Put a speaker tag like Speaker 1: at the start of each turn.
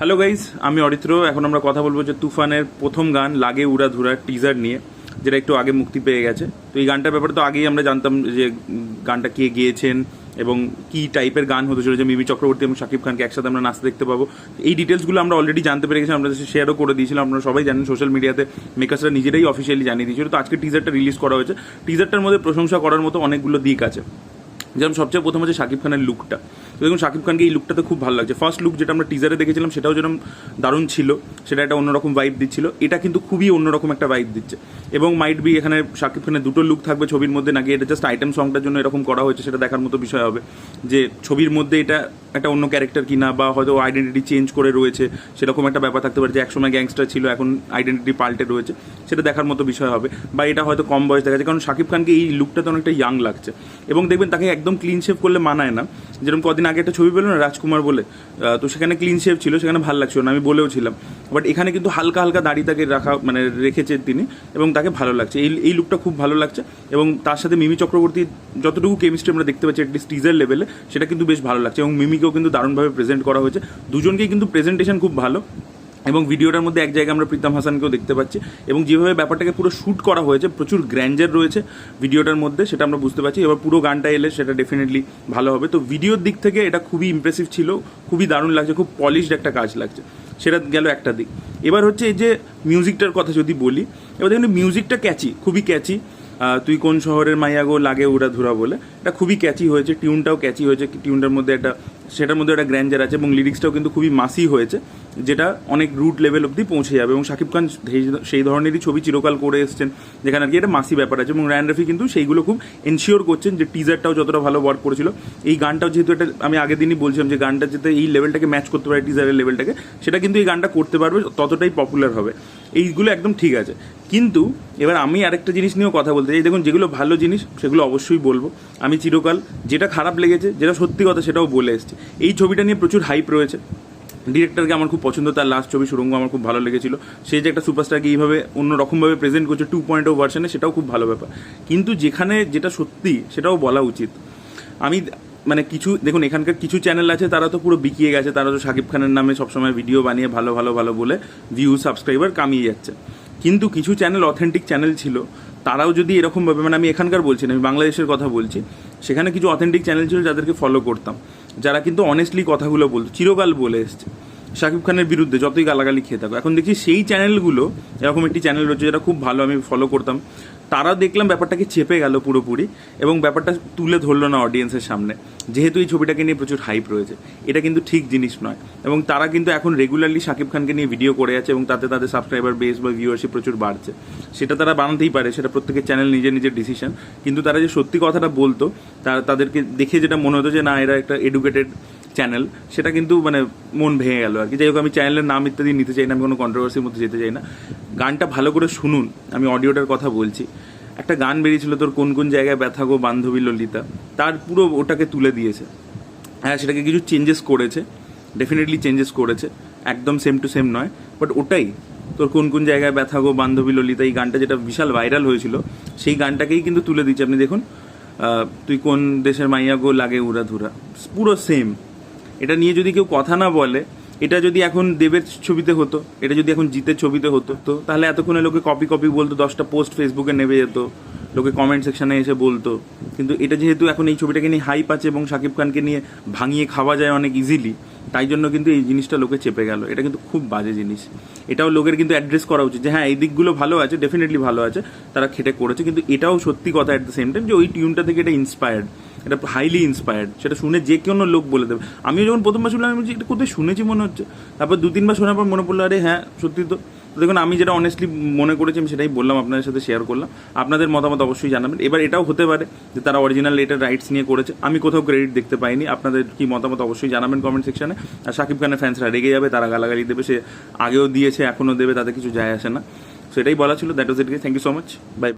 Speaker 1: Hello guys আমি অরিত্র। এখন আমরা কথা বলব যে তুফানের প্রথম গান, লাগে উড়া ধুরা টিজার নিয়ে, যেটা একটু আগে মুক্তি পেয়ে গেছে। তো এই গানটার ব্যাপারে তো আগেই আমরা জানতাম যে গানটা কে গিয়েছেন এবং কি টাইপের গান হতে চলেছে। মিমি চক্রবর্তী এবং শাকিব খানকে একসাথে আমরা নাচতে দেখতে পাবো। এই ডিটেলসগুলো আমরা অলরেডি জানতে পেরে গেছি আমরা শেয়ারও করে দিয়েছিলাম। আপনারা সবাই জানেন সোশ্যাল মিডিয়াতে মেকার্সরা নিজেরাই অফিসিয়ালি জানিয়ে দিয়েছিল। তো আজকে টিজারটা রিলিজ করা হয়েছে। টিজারটার মধ্যে প্রশংসা করার মতো অনেকগুলো দিক আছে। যেমন সবচেয়ে প্রথম হচ্ছে শাকিব খানের লুকটা তো দেখুন, শাকিব খানকে এই লুকটাতে খুব ভালো লাগছে। ফার্স্ট লুক যেটা আমরা টিজারে দেখেছিলাম, সেটাও যেরকম দারুণ ছিল, সেটা একটা অন্যরকম ভাইব দিচ্ছিল। এটা কিন্তু খুবই অন্যরকম একটা ভাইব দিচ্ছে। এবং মাইট বি এখানে শাকিব খানের দুটো লুক থাকবে ছবির মধ্যে, নাকি এটা জাস্ট আইটেম সংটার জন্য এরকম করা হয়েছে, সেটা দেখার মতো বিষয় হবে। যে ছবির মধ্যে এটা একটা অন্য ক্যারেক্টার কিনা, বা হয়তো আইডেন্টিটি চেঞ্জ করে রয়েছে, সেরকম একটা ব্যাপার থাকতে পারে যে একসময় গ্যাংস্টার ছিল, এখন আইডেন্টিটি পাল্টে রয়েছে, সেটা দেখার মতো বিষয় হবে। বা এটা হয়তো কম বয়স দেখা যাচ্ছে কারণ শাকিব খানকে এই লুকটাতে অনেকটা ইয়াং লাগছে। এবং দেখবেন, তাকে একদম ক্লিন শেভ করলে মানায় না। যেরকম কদিন আগে একটা ছবি পেল না, রাজকুমার বলে তো সেখানে ক্লিন শেভ ছিল, সেখানে ভালো লাগছিল না, আমি বলেও ছিলাম। বাট এখানে কিন্তু হালকা হালকা দাড়ি তাকে রাখা মানে রেখেছে তিনি, এবং তাকে ভালো লাগছে। এই এই লুকটা খুব ভালো লাগছে, এবং তার সাথে মিমি চক্রবর্তী যতটুকু কেমিস্ট্রি আমরা দেখতে পাচ্ছি অ্যাটলিস্ট টিজার লেভেলে সেটা কিন্তু বেশ ভালো লাগছে, এবং মিমিকেও কিন্তু দারুণভাবে প্রেজেন্ট করা হয়েছে। দুজনকেই কিন্তু প্রেজেন্টেশন খুব ভালো। এবং ভিডিওটার মধ্যে এক জায়গায় আমরা প্রীতম হাসানকেও দেখতে পাচ্ছি। এবং যেভাবে ব্যাপারটাকে পুরো শ্যুট করা হয়েছে, প্রচুর গ্র্যান্ডার রয়েছে ভিডিওটার মধ্যে, সেটা আমরা বুঝতে পারছি। এবার পুরো গানটা এলে সেটা ডেফিনেটলি ভালো হবে। তো ভিডিওর দিক থেকে এটা খুবই ইমপ্রেসিভ ছিল, খুবই দারুণ লাগছে, খুব পলিশড একটা কাজ লাগছে। সেটা গেল একটা দিক। এবার হচ্ছে এই যে মিউজিকটার কথা যদি বলি, এবার দেখুন মিউজিকটা ক্যাচি খুবই ক্যাচি তুই কোন শহরের মাইয়া গো লাগে উড়া ধুরা বলে। এটা খুবই ক্যাচি হয়েছে টিউনটাও ক্যাচি হয়েছে টিউনটার মধ্যে একটা সেটার মধ্যে একটা গ্র্যান্ডার আছে এবং লিরিক্সটাও কিন্তু খুবই মাসি হয়েছে, যেটা অনেক রুট লেভেল অবধি পৌঁছে যাবে এবং শাকিব খান সেই- ধরনেরই ছবি চিরকাল করে এসছেন, যেখানে আর কি একটা মাসি ব্যাপার আছে এবং র্যান রফি কিন্তু সেইগুলো খুব এনশিওর করছেন যে টিজারটাও যতটা ভালো ওয়ার্ক করেছিল। এই গানটাও যেহেতু এটা আমি আগের দিনই বলছিলাম যে গানটা যাতে এই লেভেলটাকে ম্যাচ করতে পারে টিজারের লেভেলটাকে সেটা কিন্তু এই গানটা করতে পারবে, ততটাই পপুলার হবে। এইগুলো একদম ঠিক আছে। কিন্তু এবার আমি আরেকটা জিনিস নিয়েও কথা বলতে চাই। দেখুন, যেগুলো ভালো জিনিস, সেগুলো অবশ্যই বলব। আমি চিরকাল যেটা খারাপ লেগেছে, যেটা সত্যি কথা, সেটাও বলে এসেছি। এই ছবিটা নিয়ে প্রচুর হাইপ রয়েছে। ডিরেক্টরকে আমার খুব পছন্দ, তার লাস্ট ছবি, সুরঙ্গ, আমার খুব ভালো লেগেছিল। সে যে একটা সুপারস্টারকে এইভাবে অন্য রকমভাবে প্রেজেন্ট করছে টু পয়েন্ট ও ভার্সনে সেটাও খুব ভালো ব্যাপার। কিন্তু যেখানে যেটা সত্যি, সেটাও বলা উচিত। আমি মানে কিছু, দেখুন, এখানকার কিছু চ্যানেল আছে, তারা তো পুরো বিকিয়ে গেছে। তারা তো শাকিব খানের নামে সবসময় ভিডিও বানিয়ে ভালো ভালো ভালো বলে ভিউ সাবস্ক্রাইবার কামিয়ে যাচ্ছে। কিন্তু কিছু চ্যানেল অথেন্টিক চ্যানেল ছিল। তারাও যদি এরকমভাবে মানে আমি এখানকার বলছি না, আমি বাংলাদেশের কথা বলছি, সেখানে কিছু অথেন্টিক চ্যানেল ছিল যাদেরকে ফলো করতাম। যারা কিন্তু অনেস্টলি কথাগুলো বলতো, চিরকাল বলে এসছে। শাকিব খানের বিরুদ্ধে যতই গালাগালি খেয়ে থাকো এখন দেখছি সেই চ্যানেলগুলো, এরকম একটি চ্যানেল রয়েছে যেটা খুব ভালো, আমি ফলো করতাম। তারা দেখলাম ব্যাপারটাকে চেপে গেল পুরোপুরি এবং ব্যাপারটা তুলে ধরলো না অডিয়েন্সের সামনে। যেহেতু এই ছবিটাকে নিয়ে প্রচুর হাইপ রয়েছে, এটা কিন্তু ঠিক জিনিস নয়। এবং তারা কিন্তু এখন রেগুলারলি শাকিব খানকে নিয়ে ভিডিও করে আছে এবং তাতে তাদের সাবস্ক্রাইবার বেস বা ভিউয়ারশিপ প্রচুর বাড়ছে। সেটা তারা বানাতেই পারে, সেটা প্রত্যেকের চ্যানেল নিজের নিজের ডিসিশন কিন্তু তারা যে সত্যি কথাটা বলতো তারা তাদেরকে দেখে যেটা মনে হতো যে, না, এরা একটা এডুকেটেড চ্যানেল সেটা কিন্তু মানে মন ভেঙে গেল আর কি। যাই হোক, আমি চ্যানেলের নাম ইত্যাদি নিতে চাই না, আমি কোনো কন্ট্রোভার্সির মধ্যে যেতে চাই না। গানটা ভালো করে শুনুন, আমি অডিওটার কথা বলছি। একটা গান বেরিয়েছিল, তোর কোন কোন জায়গায় ব্যথা গো বান্ধবী ললিতা? তার পুরো ওটাকে তুলে দিয়েছে। হ্যাঁ সেটাকে কিছু চেঞ্জেস করেছে ডেফিনেটলি চেঞ্জেস করেছে, একদম সেম টু সেম নয়। বাট ওটাই, তোর কোন কোন জায়গায় ব্যথা গো বান্ধবী ললিতা, এই গানটা যেটা বিশাল ভাইরাল হয়েছিল, সেই গানটাকেই কিন্তু তুলে দিচ্ছে আপনি দেখুন তুই কোন দেশের মাইয়া গো লাগে উড়া ধুরা পুরো সেম এটা নিয়ে যদি কেউ কথা না বলে, এটা যদি এখন দেবের ছবিতে হতো, এটা যদি এখন জিতের ছবিতে হতো, তো তাহলে এতক্ষণে লোকে কপি কপি বলতো, দশটা পোস্ট ফেসবুকে নেমে যেত, লোকে কমেন্ট সেকশনে এসে বলতো। কিন্তু এটা যেহেতু এখন এই ছবিটাকে নিয়ে হাইপ আছে এবং শাকিব খানকে নিয়ে ভাঙিয়ে খাওয়া যায় অনেক ইজিলি তাই জন্য কিন্তু এই জিনিসটা লোকে চেপে গেল। এটা কিন্তু খুব বাজে জিনিস। এটাও লোকের কিন্তু অ্যাড্রেস করা উচিত যে হ্যাঁ এই দিকগুলো ভালো আছে ডেফিনেটলি ভালো আছে, তারা খেটে করেছে, কিন্তু এটাও সত্যি কথা অ্যাট দ্য সেম টাইম যে, ওই টিউনটা থেকে এটা ইন্সপায়ার্ড এটা হাইলি ইন্সপায়ার্ড সেটা শুনে যে কোনো লোক বলে দেবে। আমিও যখন প্রথমবার শুনলাম, আমি বলছি, এটা কোথায় শুনেছি মনে হচ্ছে। তারপর দু, তিনবার শোনার পর মনে পড়ল, আরে হ্যাঁ সত্যি তো। দেখুন, আমি যেটা অনেস্টলি মনে করেছি, আমি সেটাই বললাম, আপনাদের সাথে শেয়ার করলাম। আপনাদের মতামত অবশ্যই জানাবেন। এবার এটাও হতে পারে যে তারা অরিজিনাল এটার রাইটস নিয়ে করেছে। আমি কোথাও ক্রেডিট দেখতে পাইনি। আপনাদের কি মতামত অবশ্যই জানাবেন কমেন্ট সেকশনে আর শাকিব খানের ফ্যান্সরা রেগে যাবে, তারা গালাগালি দেবে, সে আগেও দিয়েছে, এখনও দেবে, তাতে কিছু যায় আসে না। সেটাই বলা ছিল that was it thank you so much bye